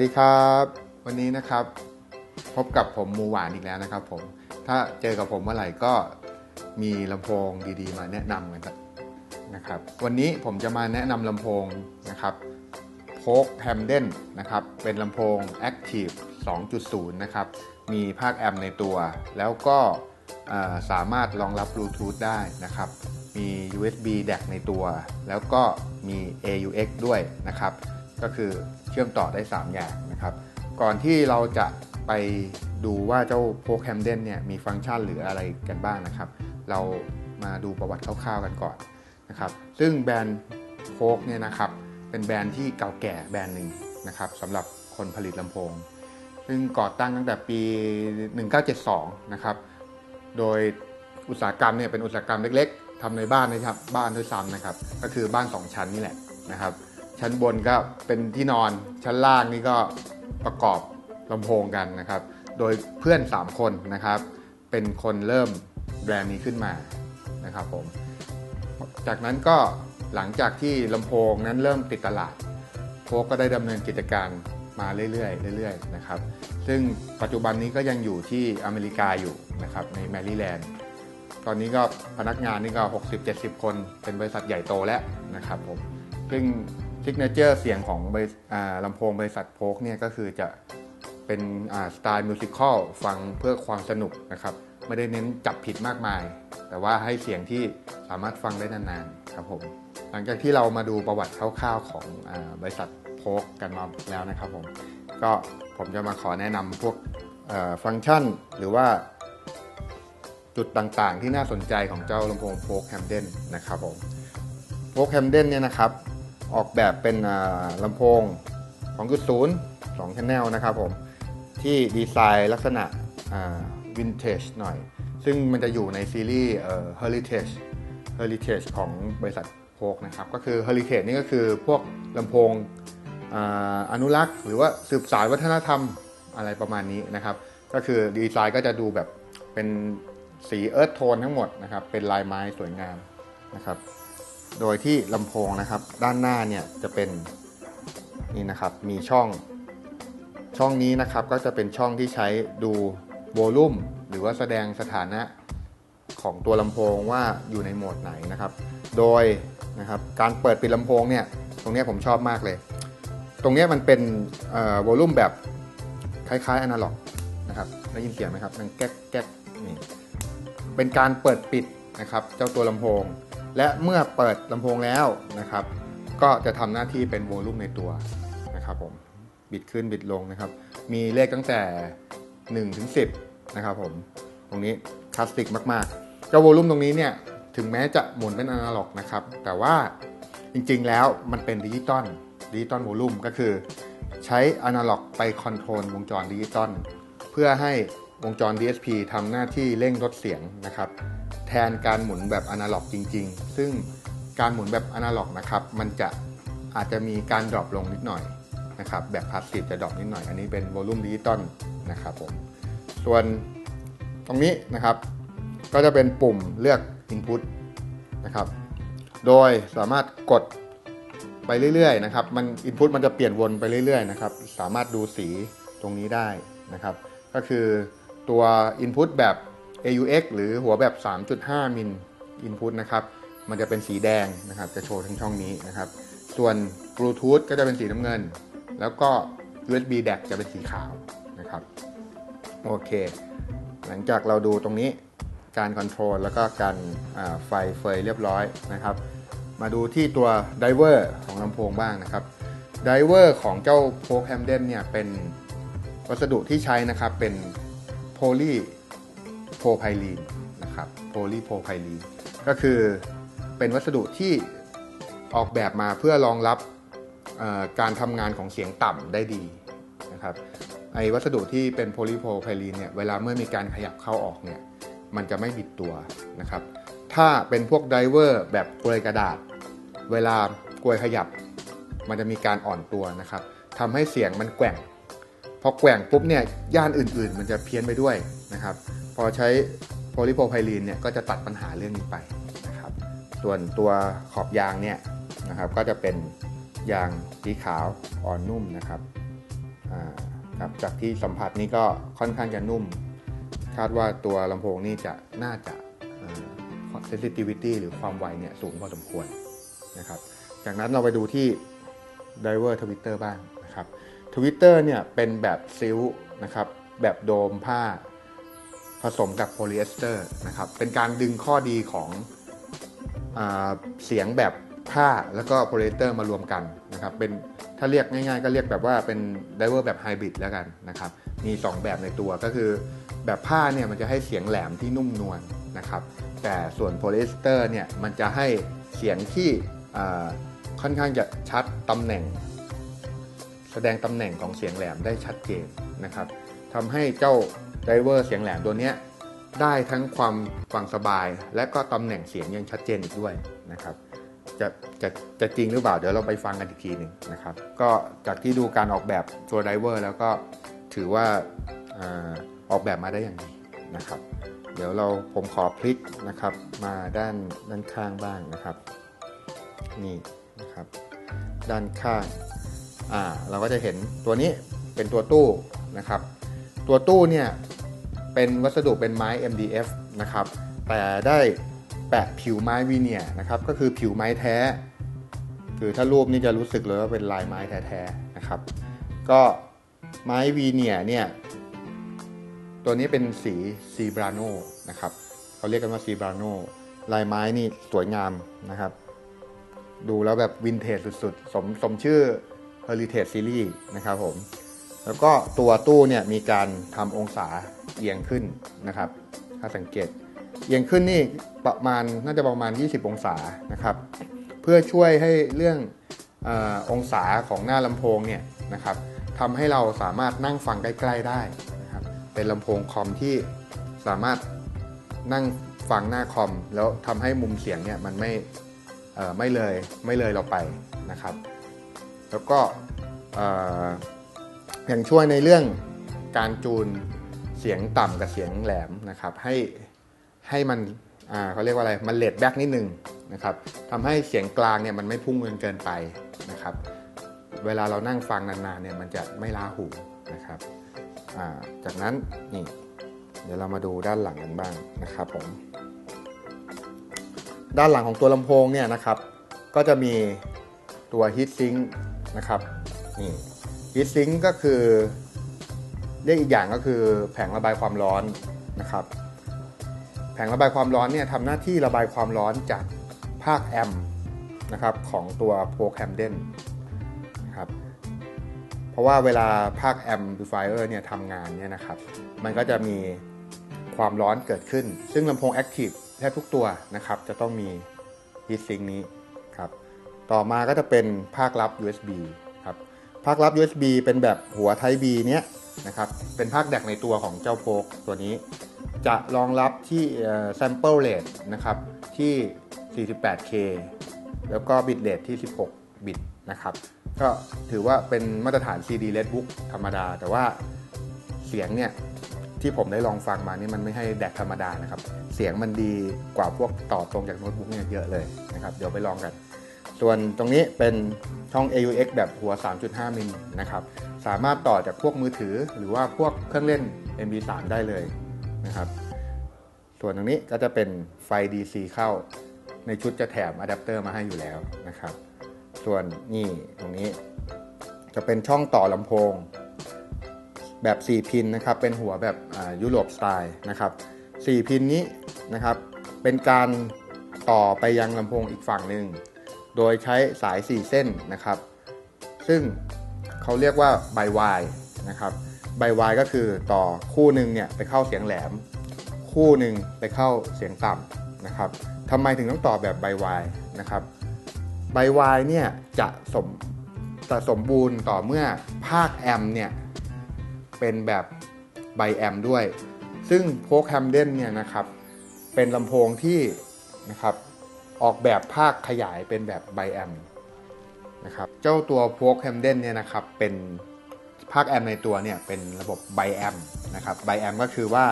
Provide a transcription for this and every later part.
สวัสดีครับ วันนี้นะครับ พบกับผมมูหวานอีกแล้วนะครับผมถ้าเจอกับผมเมื่อไหร่ก็มีลำโพงดีๆ มาแนะนำกันนะครับ วันนี้ผมจะมาแนะนำลำโพงนะครับโพกแฮมเดนนะครับเป็นลำโพง Active 2.0 นะครับ มีภาคแอมในตัว แล้วก็สามารถรองรับบลูทูธได้นะครับ มี USB DAC ในตัว แล้วก็มี AUX ด้วยนะครับ ก็คือ เชื่อมต่อได้ 3 อย่างนะครับ ก่อนที่เราจะไปดูว่าเจ้าโพกแฮมเดนเนี่ยมีฟังก์ชันหรืออะไรกันบ้างนะครับ เรามาดูประวัติคร่าวๆกันก่อนนะครับ ซึ่งแบรนด์โพกเนี่ยนะครับเป็นแบรนด์ที่เก่าแก่แบรนด์หนึ่งนะครับสำหรับคนผลิตลำโพง ซึ่งก่อตั้งตั้งแต่ปี 1972 นะครับ โดยอุตสาหกรรมเนี่ยเป็นอุตสาหกรรมเล็ก ๆทำในบ้านนะครับบ้านด้วยซ้ำนะครับ ก็คือบ้าน 2 ชั้นนี่แหละนะครับ ชั้นบนก็เป็นที่นอนชั้นล่างนี่ก็ประกอบลำโพงกันนะครับ โดยเพื่อน 3 คนนะครับ เป็นคนเริ่มแบรนด์นี้ขึ้นมานะครับผม จากนั้นก็หลังจากที่ลำโพงนั้นเริ่มติดตลาดโค้กก็ได้ดำเนินกิจการมาเรื่อยๆเรื่อยๆนะครับ ซึ่งปัจจุบันนี้ก็ยังอยู่ที่อเมริกาอยู่นะครับในแมริแลนด์ตอนนี้ก็พนักงานนี่ก็ 60-70 คน เป็นบริษัทใหญ่โตแล้วนะครับผม ซึ่ง ซิกเนเจอร์เสียงของอลำโพงบริษัทโพกเนี่ยก็คือจะเป็นสไตล์มิวสิควลฟังเพื่อความสนุกนะครับ ไม่ได้เน้นจับผิดมากมาย แต่ว่าให้เสียงที่สามารถฟังได้นานๆครับผมหลังจากที่เรามาดูประวัติคร่าวๆของอบริษัทโพกกันมาแล้วนะครับผมก็ผมจะมาขอแนะนำพวกฟังก์ชันหรือว่าจุดต่างๆ ที่น่าสนใจของเจ้าลำโพงโฟกแฮมเดนนะครับผมโฟกแฮมเดนเนี่ยนะครับ ออกแบบเป็นลำโพง 2.0 2 channel นะครับผม ที่ดีไซน์ลักษณะวินเทจหน่อย ซึ่งมันจะอยู่ในซีรีส์เอ่อ Heritage Heritage ของบริษัทโพกนะครับ ก็คือ Heritage นี่ก็คือพวกลำโพงออนุรักษ์ หรือว่าสืบสานวัฒนธรรมอะไรประมาณนี้นะครับ ก็คือดีไซน์ก็จะดูแบบเป็นสีเอิร์ธโทนทั้งหมดนะครับ เป็นลายไม้สวยงามนะครับ โดยที่ลำโพงนะครับ ด้านหน้าเนี่ยจะเป็นนี่นะครับมีช่อง ช่องนี้นะครับก็จะเป็นช่องที่ใช้ดูโวลูมหรือว่าแสดงสถานะของตัวลำโพงว่าอยู่ในโหมดไหนนะครับ โดยนะครับการเปิดปิดลำโพงเนี่ยตรงนี้ผมชอบมากเลย ตรงนี้มันเป็นโวลูมแบบคล้ายๆอนาล็อกนะครับได้ยินเสียงไหมครับมันแก๊กแก๊กนี่เป็นการเปิดปิดนะครับ เจ้าตัวลำโพง และเมื่อเปิดลำโพงแล้วนะครับ ก็จะทำหน้าที่เป็นโวลูมในตัวนะครับผมบิดขึ้นบิดลงนะครับ มีเลขตั้งแต่1ถึง10นะครับผมตรงนี้คลาสสิกมากๆเจ้าโวลูมตรงนี้เนี่ยถึงแม้จะหมุนเป็นอนาล็อกนะครับ แต่ว่าจริงๆแล้วมันเป็นดิจิตอลดิจิตอลโวลูมก็คือ ใช้อนาล็อกไปคอนโทรลวงจรดิจิตอลเพื่อให้วงจร DSP ทำหน้าที่เร่งลดเสียงนะครับ แทนการหมุนแบบอนาล็อกจริง ๆ ซึ่งการหมุนแบบอนาล็อกนะครับมันจะอาจจะมีการดรอปลงนิดหน่อยนะครับแบบพาสซีฟจะดรอปนิดหน่อย อันนี้เป็นโวลูมดิจิตอลนะครับผมส่วนตรงนี้นะครับ ก็จะเป็นปุ่มเลือก Input นะครับโดยสามารถกดไปเรื่อยๆนะครับมัน Input มันจะเปลี่ยนวนไปเรื่อยๆนะครับสามารถดูสีตรงนี้ได้นะครับ ก็คือตัว Input แบบ AUX หรือหัวแบบ 3.5 มิล Input นะครับ มันจะเป็นสีแดงนะครับ จะโชว์ทั้งช่องนี้นะครับ ส่วน Bluetooth ก็จะเป็นสีน้ำเงิน แล้วก็ USB DAC จะเป็นสีขาวนะครับ โอเค หลังจากเราดูตรงนี้การคอนโทรลแล้วก็การไฟเฟยเรียบร้อยนะครับ มาดูที่ตัวไดเวอร์ของลำโพงบ้างนะครับไดเวอร์ของเจ้าโพแฮมเดนเนี่ยเป็นวัสดุที่ใช้นะครับเป็นโพลี โพไพลีนนะครับโพลีโพไพลีนก็คือเป็นวัสดุที่ออกแบบมาเพื่อรองรับการทำงานของเสียงต่ำได้ดีนะครับไอ้วัสดุที่เป็นโพลีโพไพลีนเนี่ยเวลาเมื่อมีการขยับเข้าออกเนี่ยมันจะไม่บิดตัวนะครับถ้าเป็นพวกไดเวอร์แบบกลวยกระดาษ เวลากลวยขยับ มันจะมีการอ่อนตัวนะครับทำให้เสียงมันแกว่งพอแกว่งปุ๊บเนี่ยย่านอื่นๆ มันจะเพี้ยนไปด้วยนะครับ อใช้โพลีโพไพลีนเนี่ยก็จะตัดปัญหาเรื่องนี้ไปนะครับส่วนตัวขอบยางเนี่ยนะครับก็จะเป็นยางสีขาวอ่อนนุ่มนะครับครับจากที่สัมผัสนี่ก็ค่อนข้างจะนุ่ม คาดว่าตัวลำโพงนี่จะน่าจะเอ่อ sensitivity หรือความไวเนี่ยสูงพอสมควรนะครับ จากนั้นเราไปดูที่ driver Twitter บ้างนะครับ Twitter เนี่ยเป็นแบบซิลนะครับ แบบโดมผ้า ผสมกับโพลีเอสเตอร์นะครับ เป็นการดึงข้อดีของอเสียงแบบผ้าแล้วก็โพลีเอสเตอร์มารวมกันนะครับ เป็นถ้าเรียกง่ายๆ ก็เรียกแบบว่าเป็นไดเวอร์แบบไฮบริดแล้วกันนะครับ มี 2 แบบในตัวก็คือแบบผ้าเนี่ยมันจะให้เสียงแหลมที่นุ่มนวลนะครับ แต่ส่วนโพลีเอสเตอร์เนี่ยมันจะให้เสียงที่ค่อนข้างจะชัดตำแหน่ง แสดงตำแหน่งของเสียงแหลมได้ชัดเจนนะครับทำให้เจ้า ไดเวอร์เสียงแหลมตัวนี้ได้ทั้งความฟังสบาย และก็ตำแหน่งเสียงยังชัดเจนอีกด้วยนะครับจะจะจะจริงหรือเปล่าเดี๋ยวเราไปฟังกันอีกทีหนึ่งนะครับ ก็จากที่ดูการออกแบบตัวไดเวอร์แล้วก็ถือว่าออกแบบมาได้อย่างดีนะครับ เดี๋ยวเราผมขอพลิกนะครับมาด้านด้านข้างบ้างนะครับ นี่นะครับ ด้านข้างอ่าเราก็จะเห็นตัวนี้เป็นตัวตู้นะครับ ตัวตู้เนี่ย เป็นวัสดุเป็นไม้ MDF นะครับ แต่ได้แปะผิวไม้วีเนียร์นะครับ ก็คือผิวไม้แท้ คือถ้ารูปนี่จะรู้สึกเลยว่าเป็นลายไม้แท้ๆนะครับ ก็ไม้วีเนียร์เนี่ย ตัวนี้เป็นสีซีบราโนนะครับเขาเรียกกันว่าซีบราโนลายไม้นี่สวยงามนะครับ ดูแล้วแบบวินเทจสุดๆ สมสมชื่อ Heritage Series นะครับผม แล้วก็ตัวตู้เนี่ยมีการทำองศาเอียงขึ้นนะครับ ถ้าสังเกตเอียงขึ้นนี่ประมาณน่าจะประมาณ 20 องศานะครับ เพื่อช่วยให้เรื่องอองศาของหน้าลำโพงเนี่ยนะครับทำให้เราสามารถนั่งฟังใกล้ ๆได้นะครับ เป็นลำโพงคอมที่สามารถนั่งฟังหน้าคอม แล้วทำให้มุมเสียงเนี่ยมันไม่เออไม่เลยไม่เลยเราไปนะครับ แล้วก็เออ ยังช่วยในเรื่องการจูนเสียงต่ำกับเสียงแหลมนะครับ ให้ให้มันอ่าเขาเรียกว่าอะไรมันเลดแบ็กนิดนึงนะครับทำให้เสียงกลางเนี่ยมันไม่พุ่งเกินเกินไปนะครับ เวลาเรานั่งฟังนานๆเนี่ยมันจะไม่ล้าหูนะครับอ่าจากนั้นนี่เดี๋ยวเรามาดูด้านหลังกันบ้างนะครับผมด้านหลังของตัวลำโพงเนี่ยนะครับ ก็จะมีตัวฮีทซิงค์นะครับนี่ ฮีทซิงก็คือเรียกอีกอย่างก็คือแผงระบายความร้อนนะครับ แผงระบายความร้อนเนี่ยทำหน้าที่ระบายความร้อนจากภาคแอมป์นะครับของตัวโปรแคมเดนนะครับเพราะว่าเวลาภาคแอมพลิฟายเออร์เนี่ยทำงานเนี่ยนะครับ มันก็จะมีความร้อนเกิดขึ้น ซึ่งลำโพงแอคทีฟแทบทุกตัวนะครับ จะต้องมีฮีทซิงนี้ครับ ต่อมาก็จะเป็นภาครับ USB ภาครับ USB เป็นแบบหัว Type B เนี้ยนะครับ เป็นภาคแดกในตัวของเจ้าโพกตัวนี้ จะรองรับที่ sample rate นะครับ ที่ 48K แล้วก็ bit rate ที่ 16 บิตนะครับ ก็ถือว่าเป็นมาตรฐาน CD Redbook ธรรมดา แต่ว่าเสียงเนี่ยที่ผมได้ลองฟังมานี่มันไม่ให้แดกธรรมดานะครับ เสียงมันดีกว่าพวกต่อตรงจากโน้ตบุ๊กเนี่ยเยอะเลยนะครับ เดี๋ยวไปลองกัน ส่วนตรงนี้เป็นช่อง AUX แบบหัว 3.5 มิลนะครับ สามารถต่อจากพวกมือถือหรือว่าพวกเครื่องเล่น MP3 ได้เลยนะครับ ส่วนตรงนี้ก็จะเป็นไฟ DC เข้า ในชุดจะแถมอะแดปเตอร์มาให้อยู่แล้วนะครับ ส่วนนี่ตรงนี้ จะเป็นช่องต่อลำโพง แบบ 4 พินนะครับ เป็นหัวแบบยุโรปสไตล์นะครับ 4 พินนี้นะครับ เป็นการต่อไปยังลำโพงอีกฝั่งหนึ่ง โดยใช้สาย 4 เส้นนะครับ ซึ่งเขาเรียกว่าไบวายนะครับไบวายก็คือต่อคู่หนึ่งเนี่ยไปเข้าเสียงแหลม คู่หนึ่งไปเข้าเสียงต่ำนะครับทำไมถึงต้องต่อแบบไบวายนะครับไบวายเนี่ยจะสมจะสมบูรณ์ต่อเมื่อภาคแอมเนี่ยเป็นแบบไบแอมด้วย ซึ่งโพกแฮมเดนเนี่ยนะครับเป็นลำโพงที่นะครับ ออกแบบภาคขยายเป็นแบบไบแอมนะครับเจ้าตัวโพกแฮมเดนเนี่ยนะครับเป็นภาคแอมในตัวเนี่ยเป็นระบบไบแอมนะครับไบแอมก็คือว่า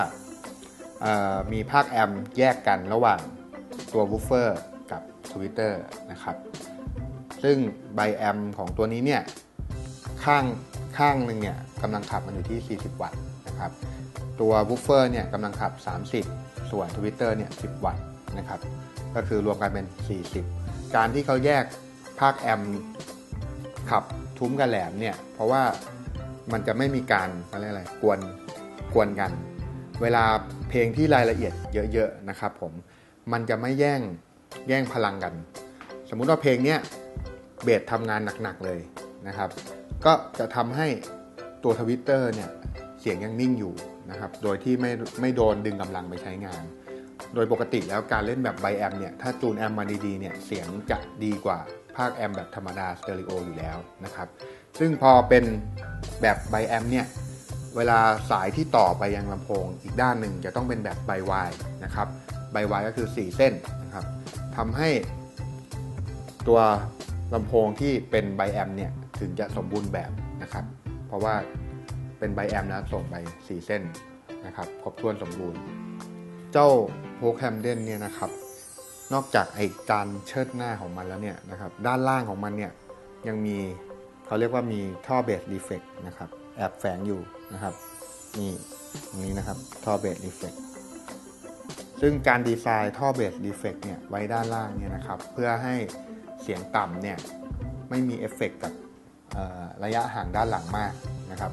มีภาคแอมแยกกันระหว่างตัววูฟเฟอร์กับทวิตเตอร์นะครับซึ่งไบแอมของตัวนี้เนี่ยข้างข้างหนึ่งเนี่ยกำลังขับมันอยู่ที่ 40 วัตต์นะครับตัวบูฟเฟอร์เนี่ยกำลังขับ 30 ส่วนทวิตเตอร์เนี่ย 10 วัตต์นะครับ ก็คือรวมกันเป็น 40 การที่เขาแยกภาคแอมป์ขับทุ้มกับแหลมเนี่ย เพราะว่ามันจะไม่มีการอะไรยกอะไรกวนกวนกัน เวลาเพลงที่รายละเอียดเยอะๆนะครับผมมันจะไม่แย่งแย่งพลังกัน สมมุติว่าเพลงเนี้ยเบสทำงานหนักๆเลยนะครับ ก็จะทำให้ตัวทวิตเตอร์เนี่ยเสียงยังนิ่งอยู่นะครับ โดยที่ไม่ไม่โดนดึงกำลังไปใช้งาน โดยปกติแล้วการเล่นแบบไบแอมเนี่ยถ้าจูนแอมมาดีๆเนี่ยเสียงจะดีกว่าภาคแอมแบบธรรมดาสเตอริโออยู่แล้วนะครับ ซึ่งพอเป็นแบบไบแอมเนี่ยเวลาสายที่ต่อไปยังลำโพงอีกด้านหนึ่งจะต้องเป็นแบบไบวายนะครับไบวายก็คือ 4 เส้นนะครับทำให้ตัวลำโพงที่เป็นไบแอมเนี่ยถึงจะสมบูรณ์แบบนะครับ เพราะว่าเป็นไบแอมนะส่งไป 4 เส้นนะครับครบถ้วนสมบูรณ์ เจ้าโฮแคมเดนเนี่ยนะครับ นอกจากไอการเชิดหน้าของมันแล้วเนี่ยนะครับ ด้านล่างของมันเนี่ยยังมีเขาเรียกว่ามีท่อเบสรีเฟกนะครับ แอบแฝงอยู่นะครับ นี่ตรงนี้นะครับ ท่อเบสรีเฟกซึ่งการดีไซน์ท่อเบสรีเฟกเนี่ยไว้ด้านล่างเนี่ยนะครับ เพื่อให้เสียงต่ำเนี่ยไม่มีเอฟเฟกต์กับระยะห่างด้านหลังมากนะครับ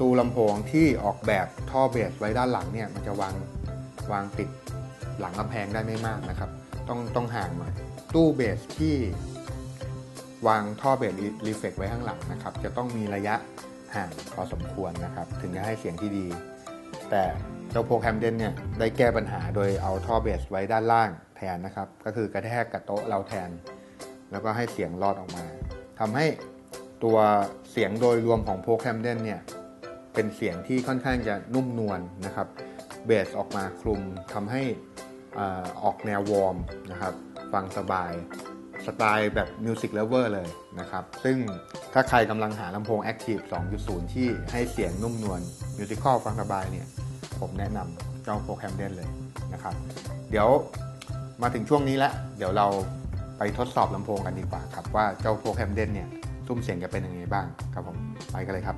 ตูลำโพงที่ออกแบบท่อเบสไว้ด้านหลังเนี่ยมันจะวาง วางติดหลังกำแพงได้ไม่มากนะครับ ต้องต้องห่างหน่อยตู้เบสที่วางท่อเบสรีเฟกไว้ข้างหลังนะครับ จะต้องมีระยะห่างพอสมควรนะครับ ถึงจะให้เสียงที่ดี แต่เจ้าโปรแคมเดนเนี่ยได้แก้ปัญหาโดยเอาท่อเบสไว้ด้านล่างแทนนะครับ ก็คือกระแทกกับโต๊ะเราแทน แล้วก็ให้เสียงรอดออกมาทำให้ตัวเสียงโดยรวมของโปรแคมเดนเนี่ยเป็นเสียงที่ค่อนข้างจะนุ่มนวลนะครับ เบสออกมาคลุมทำให้อออกแนววอร์มนะครับ ฟังสบายสไตล์แบบมิวสิกเลเวอร์เลยนะครับ ซึ่งถ้าใครกำลังหาลำโพง Active 2.0 ที่ให้เสียงนุ่มนวลมิวสิคอลฟังสบายเนี่ย ผมแนะนำเจ้าโปรแคมเดนเลยนะครับ เดี๋ยวมาถึงช่วงนี้แล้ว เดี๋ยวเราไปทดสอบลำโพงกันดีกว่าครับ ว่าเจ้าโปรแคมเดนเนี่ยซุ้มเสียงจะเป็นยังไงบ้างครับผม ไปกันเลยครับ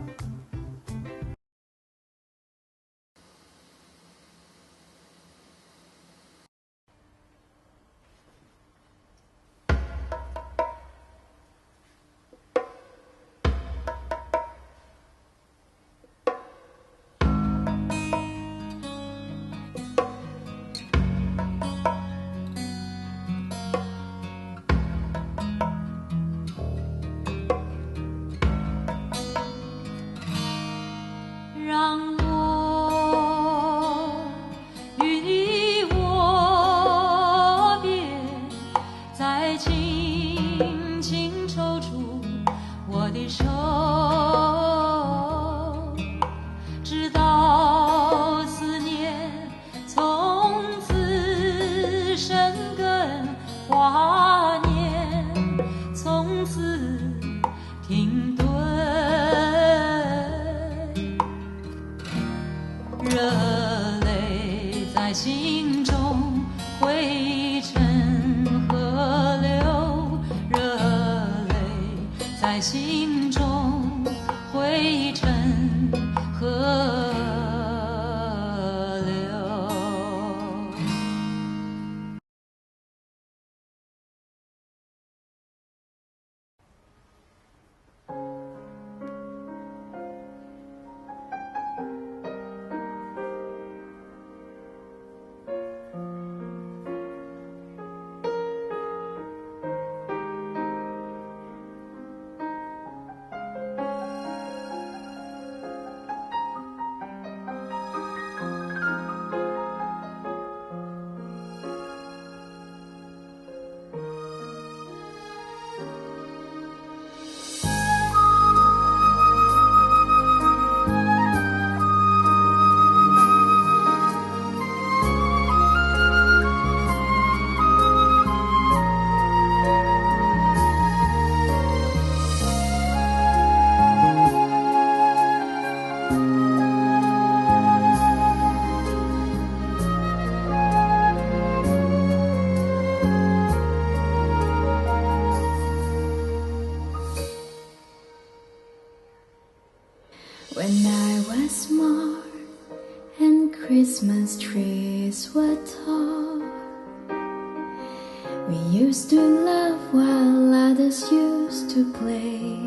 we used to laugh while others used to play.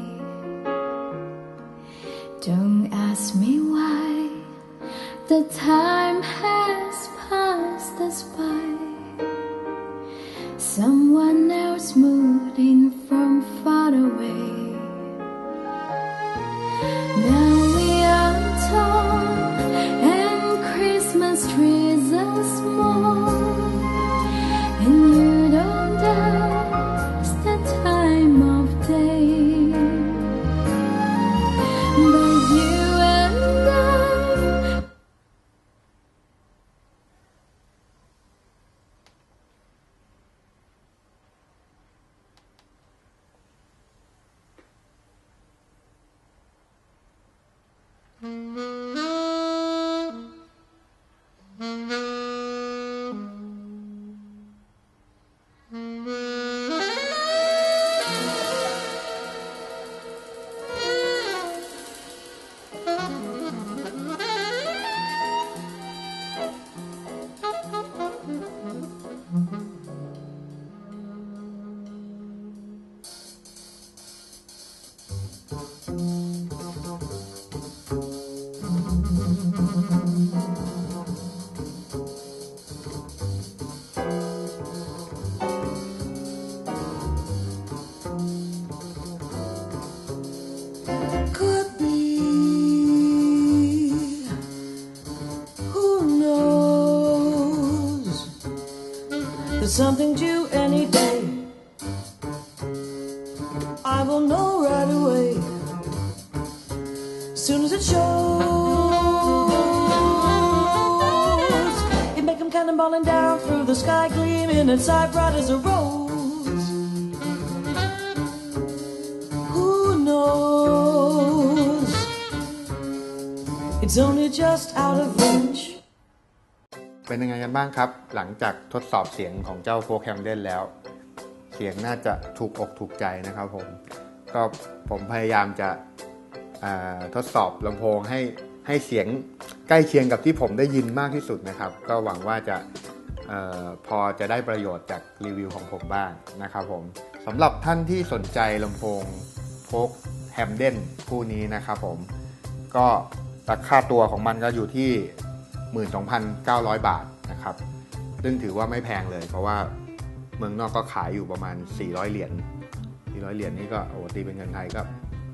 Don't ask me why the time something due any day. I will know right away. Soon as it shows, it make 'em cannonballing down through the sky, gleaming inside bright as a rose. Who knows? It's only just out of reach. เป็นยังไงกันบ้างครับ หลังจากทดสอบเสียงของเจ้าโฟแคมเดนแล้ว เสียงน่าจะถูกอกถูกใจนะครับผมก็ผมพยายามจะทดสอบลำโพงให้ให้เสียงใกล้เคียงกับที่ผมได้ยินมากที่สุดนะครับ ก็หวังว่าจะออพอจะได้ประโยชน์จากรีวิวของผมบ้างนะครับผมสำหรับท่านที่สนใจลำโพงโฟกแฮมเดนคู่นี้นะครับผมก็ราคาตัวของมันก็อยู่ที่ 12,900 บาทนะครับซึ่งถือว่าไม่แพงเลย เพราะว่าเมืองนอกก็ขายอยู่ประมาณ 400 เหรียญ400 เหรียญนี่ก็โอ้ตีเป็นเงินไทยก็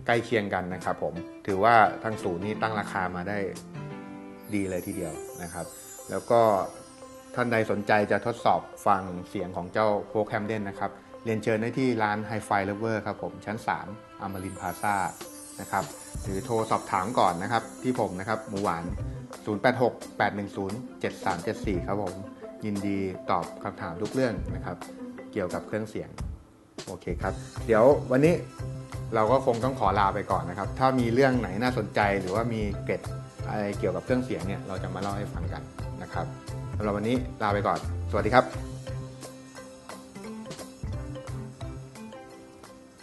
ใกล้เคียงกันนะครับผมถือว่าทางศูนย์นี่ตั้งราคามาได้ดีเลยทีเดียวนะครับ แล้วก็ท่านใดสนใจจะทดสอบฟังเสียงของเจ้าโฟกแฮมเดนนะครับ เรียนเชิญได้ที่ร้าน Hi-Fi Lover ครับผม ชั้น 3อมรินพาซานะครับ หรือโทรสอบถามก่อนนะครับ ที่ผมนะครับ หมูหวาน 0868107374 ครับผม ยินดีตอบคำถามทุกเรื่องนะครับ เกี่ยวกับเครื่องเสียง โอเคครับ เดี๋ยววันนี้เราก็คงต้องขอลาไปก่อนนะครับ ถ้ามีเรื่องไหนน่าสนใจหรือว่ามีเกร็ดอะไรเกี่ยวกับเครื่องเสียงเนี่ย เราจะมาเล่าให้ฟังกันนะครับสำหรับวันนี้ลาไปก่อน สวัสดีครับ